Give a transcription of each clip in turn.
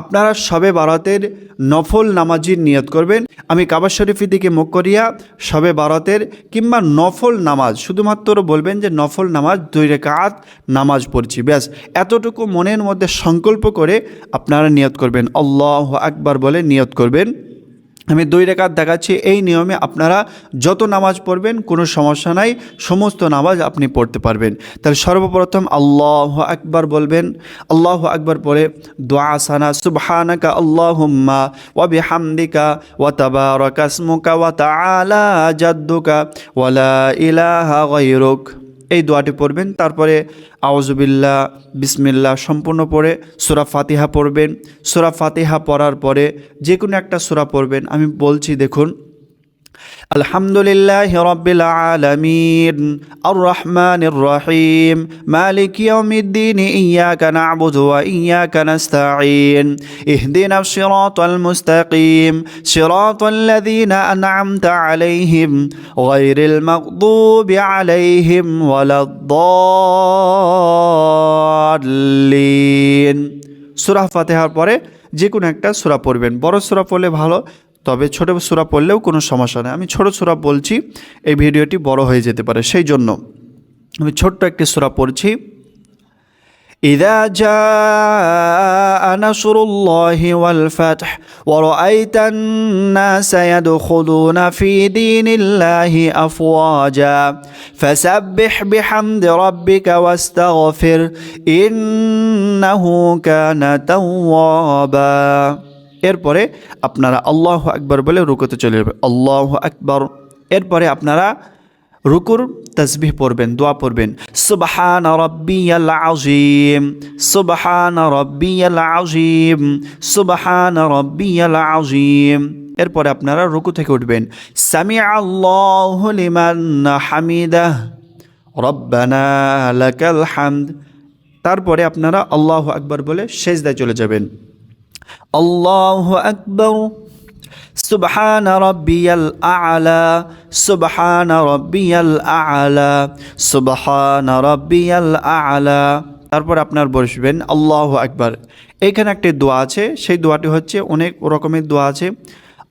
আপনারা সবে বারাতের নফল নামাজির নিয়ত করবেন। আমি কাবা শরীফের দিকে মুখ করিয়া সবে বারাতের কিংবা নফল নামাজ শুধুমাত্র বলবেন যে নফল নামাজ দুই রেখাত নামাজ পড়ছি, ব্যাস। এতটুকু মনের মধ্যে সংকল্প করে আপনারা নিয়ত করবেন। আল্লাহ আকবার বলে নিয়ত করবেন। আমি দুই রেখাত দেখাচ্ছি, এই নিয়মে আপনারা যত নামাজ পড়বেন, কোনো সমস্যা নাই, সমস্ত নামাজ আপনি পড়তে পারবেন। তাহলে সর্বপ্রথম আল্লাহ আকবার বলবেন, আল্লাহ আকবার পরে দোয়া আসানা সুবহানাকা আল্লাহুম্মা ওয়া বিহামদিকা ওয়া তাবারাকা ইসমুকা ওয়া তাআলা জাদ্দুকা ওয়া লা ইলাহা গায়রুক। এই দোয়াটি পড়বেন। তারপরে আওয়াজবিল্লা বিসমিল্লা সম্পূর্ণ পড়ে সুরা ফাতিহা পড়বেন। সুরা ফাতিহা পড়ার পরে যে কোনো একটা সুরা পড়বেন। আমি বলছি, দেখুন আলহামদুলিল্লাহ রব্বিল আলামিন আর রহমানির রহিম মালিক ইয়াউমিদ্দিন ইয়াকা না'বুদু ওয়া ইয়াকা নাস্তাঈন, ইহদিনাস সিরাতাল মুস্তাকিম, সিরাতাল লাযীনা আন'আমতা আলাইহিম গায়রিল মাগদুবি আলাইহিম ওয়ালাদ-দাল্লিন। সূরা ফাতিহার পরে যে কোনো একটা সুরা পড়বেন। বড় সুরা পড়লে ভালো। তবে ছোট সূরা পড়লেও কোনো সমস্যা নেই আমি ছোট সূরা বলছি এই ভিডিওটি বড় হয়ে যেতে পারে সেই জন্য আমি ছোট্ট একটি সূরা পড়ছি إذا جاء نصر الله والفتح ورأيت الناس يدخلون في دين الله أفواجا فسبح بحمد ربك واستغفر إنه كان توابا এরপরে আপনারা আল্লাহ আকবর বলে রুকুতে চলে যাবে আল্লাহ আকবর। এরপরে আপনারা রুকুর তসবিহ পড়বেন, দোয়া পড়বেন। সুবহান রব্বিয়াল আযীম, সুবহান রব্বিয়াল আযীম, সুবহান রব্বিয়াল আযীম। এরপরে আপনারা রুকু থেকে উঠবেন। সামি আল্লাহু লিমান হামিদাহ, রব্বানা লাকাল হামদ। তারপরে আপনারা আল্লাহ আকবর বলে সেজদায় চলে যাবেন। আল্লাহু আকবর। সুবহান রব্বিয়াল আ'লা, সুবহান রব্বিয়াল আ'লা, সুবহান রব্বিয়াল আ'লা। তারপর আপনার বসবেন আল্লাহ আকবার। এখানে একটি দোয়া আছে, সেই দোয়াটি হচ্ছে অনেক রকমের দোয়া আছে।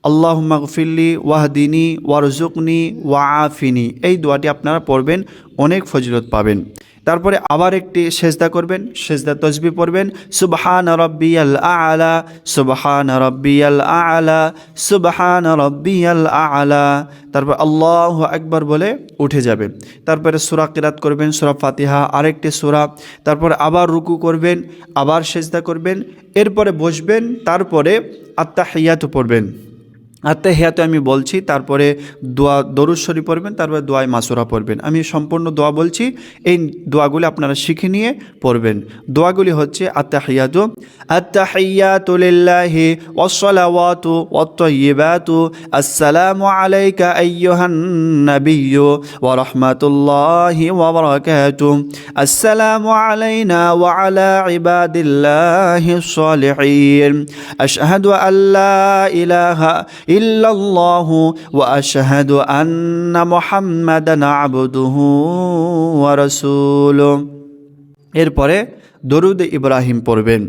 আল্লাহ মাগফিল্লি ওয়াহদিনী ওয়ারজুকনি ওয়াআফিনি এই দোয়াটি আপনারা পড়বেন, অনেক ফজিলত পাবেন। তারপরে আবার একটি সেজদা করবেন, সেজদা তসবি পড়বেন, সুবহান রব্বিয়াল আলা, সুবহান রব্বিয়াল আলা, সুবহান রব্বিয়াল আলা। তারপর আল্লাহ একবার বলে উঠে যাবেন তারপরে সুরা কিরাত করবেন, সুরা ফাতিহা আরেকটি সুরা। তারপরে আবার রুকু করবেন, আবার সেজদা করবেন, এরপরে বসবেন, তারপরে আত্মা হিয়াত পড়বেন। আত্মা হেয়াতে আমি বলছি, তারপরে দোয়া, দরুদ শরীফ পড়বেন, তারপরে দোয়ায় মাসুরা পড়বেন। আমি সম্পূর্ণ দোয়া বলছি, এই দোয়াগুলি আপনারা শিখে নিয়ে পড়বেন। দোয়াগুলি হচ্ছে আত্মা হিয়াতু আত্মা হিয়াতু লিল্লাহি ওয়াসসালাওয়াতু ওয়াত-তাইয়্যিবাতু আসসালামু আলাইকা আইয়ুহান নাবিয়্যু ওয়া রাহমাতুল্লাহি ওয়া বারাকাতুহু আসসালামু আলাইনা ওয়া আলা ইবাদিল্লাহিস সালিহিন আশহাদু আল্লা ইলাহা ইল্লাল্লাহু ওয়া আশহাদু আন্না মুহাম্মাদান আবদুহু ওয়া রাসূলুহু। এরপরে দরুদ ইব্রাহিম পড়বেন।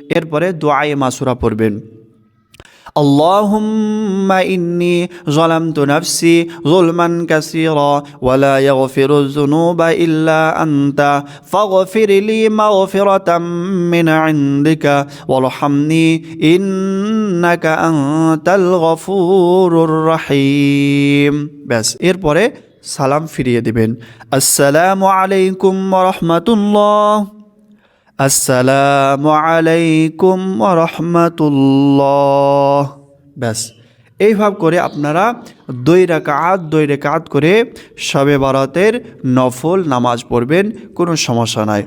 এরপরে দোয়ায়ে মাসুরা পড়বেন اللهم إني ظلمت نفسي ظلما كثيرا ولا يغفر الذنوب إلا أنت فاغفر لي مغفرة من عندك وارحمني إنك أنت الغفور الرحيم بس এরপরে সালাম ফিরিয়ে দিবেন আসসালামু আলাইকুম রহমতুল্লাহ আসসালামু আলাইকুম রহমতুল্লাহ ব্যাস এইভাবে করে আপনারা দুই রেকাত দুই রেকাত করে শবে ভারতের নফল নামাজ পড়বেন, কোনো সমস্যা নাই।